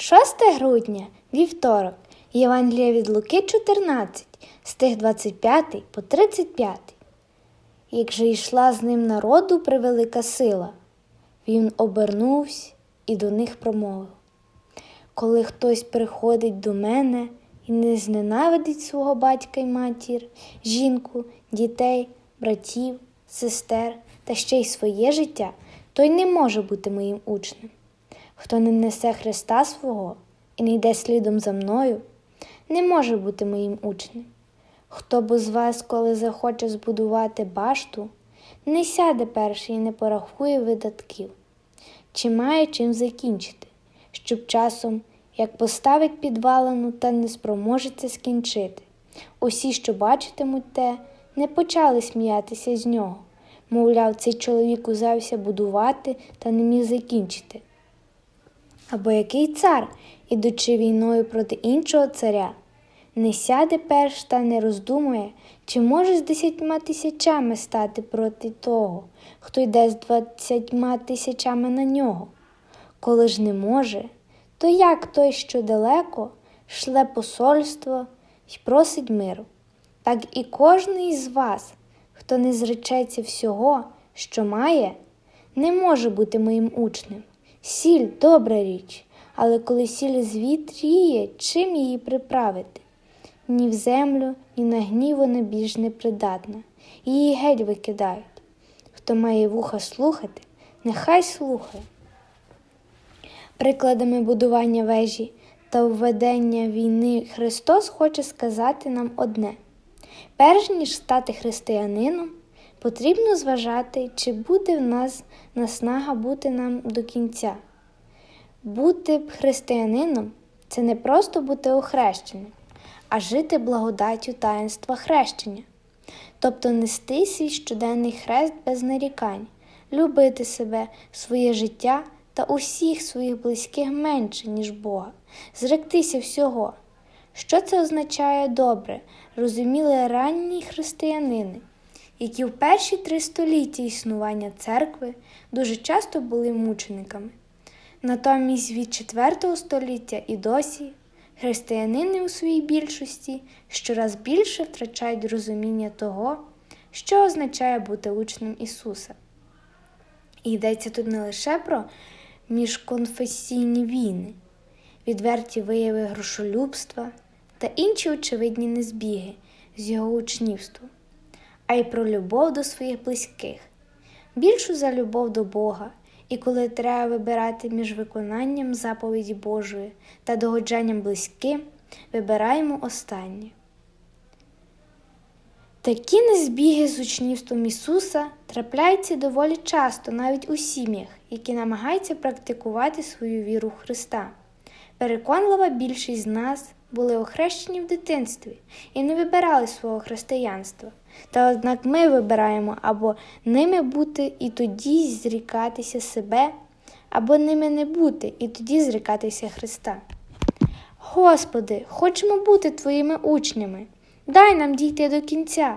6 грудня, вівторок, Євангелія від Луки 14, стих 25 по 35. Як же йшла з ним народу превелика сила, він обернувся і до них промовив. Коли хтось приходить до мене і не зненавидить свого батька й матір, жінку, дітей, братів, сестер та ще й своє життя, той не може бути моїм учнем. Хто не несе Христа свого і не йде слідом за мною, не може бути моїм учнем. Хто б з вас, коли захоче збудувати башту, не сяде перший і не порахує видатків, чи має чим закінчити, щоб часом, як поставить підвалену та не спроможеться скінчити. Усі, що бачитимуть те, не почали сміятися з нього. Мовляв, цей чоловік узявся будувати та не міг закінчити. Або який цар, ідучи війною проти іншого царя, не сяде перш та не роздумує, чи може з десятьма тисячами стати проти того, хто йде з двадцятьма тисячами на нього. Коли ж не може, то як той, що далеко, шле посольство й просить миру, так і кожний із вас, хто не зречеться всього, що має, не може бути моїм учнем. Сіль добра річ, але коли сіль звітріє, чим її приправити? Ні в землю, ні на гнів вона більш не придатна, її геть викидають. Хто має вуха слухати, нехай слухає. Прикладами будування вежі та введення війни Христос хоче сказати нам одне: перш ніж стати християнином, потрібно зважати, чи буде в нас наснага бути нам до кінця. Бути б християнином це не просто бути охрещеним, а жити благодаттю таїнства хрещення, тобто нести свій щоденний хрест без нарікань, любити себе, своє життя та усіх своїх близьких менше, ніж Бога, зректися всього. Що це означає добре, розуміли ранні християнини, які в перші три століття існування церкви дуже часто були мучениками. Натомість від IV століття і досі християнини у своїй більшості щораз більше втрачають розуміння того, що означає бути учнем Ісуса. І йдеться тут не лише про міжконфесійні війни, відверті вияви грошолюбства та інші очевидні незбіги з його учнівством, а й про любов до своїх близьких, більшу за любов до Бога. І коли треба вибирати між виконанням заповіді Божої та догоджанням близьким, вибираємо останнє. Такі незбіги з учнівством Ісуса трапляються доволі часто навіть у сім'ях, які намагаються практикувати свою віру в Христа. Переконлива більшість з нас були охрещені в дитинстві і не вибирали свого християнства. Та однак ми вибираємо або ними бути і тоді зрікатися себе, або ними не бути і тоді зрікатися Христа. Господи, хочемо бути Твоїми учнями. Дай нам дійти до кінця.